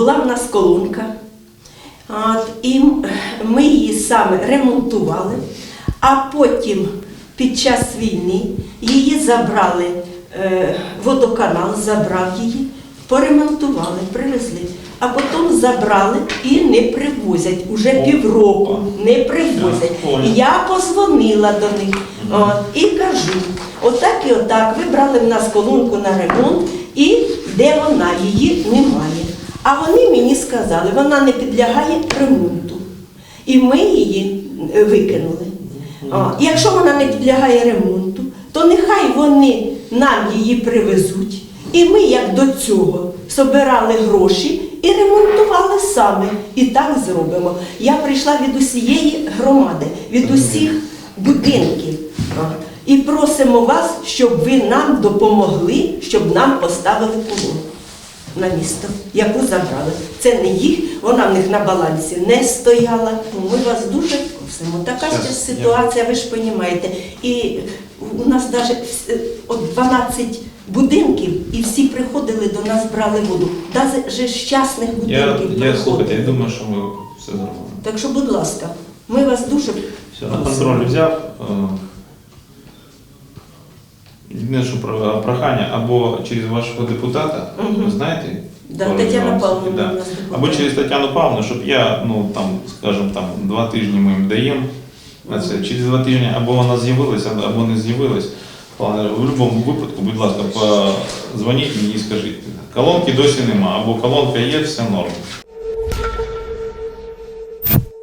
була в нас колонка. От, і ми її саме ремонтували, а потім під час війни її забрали, е, водоканал забрав її, поремонтували, привезли, а потім забрали і не привозять. Уже півроку не привозять. Я. Позвонила до них от, і кажу, отак і отак, ви брали в нас колонку на ремонт, і де вона, її немає. А вони мені сказали, вона не підлягає ремонту. І ми її е, викинули. А, якщо вона не підлягає ремонту, то нехай вони нам її привезуть. І ми, як до цього, собирали гроші і ремонтували саме. І так зробимо. Я прийшла від усієї громади, від усіх будинків. І просимо вас, щоб ви нам допомогли, щоб нам поставили колонку на місто, яку забрали. Це не їх, вона в них на балансі не стояла. Ну, Ми вас дуже просимо. Така ще ситуація, ви ж розумієте. І у нас навіть от 12 будинків, і всі приходили до нас, брали воду. Навіть же з частних Я, будинків я слухайте, я думаю, що ми все зробимо. Так що, будь ласка, ми вас дуже Все, на контроль взяв. Е, про- прохання або через вашого депутата, Мгм. ви знаєте? Да, Тетяна Павловна да. Або через Тетяну Павловну, щоб я, ну там, скажімо, там, два тижні ми їм даємо на це. Через два тижні або вона з'явилася, або не з'явилась. В будь-якому випадку, будь ласка, позвоніть мені і скажіть. Колонки досі нема, або колонка є, все норм.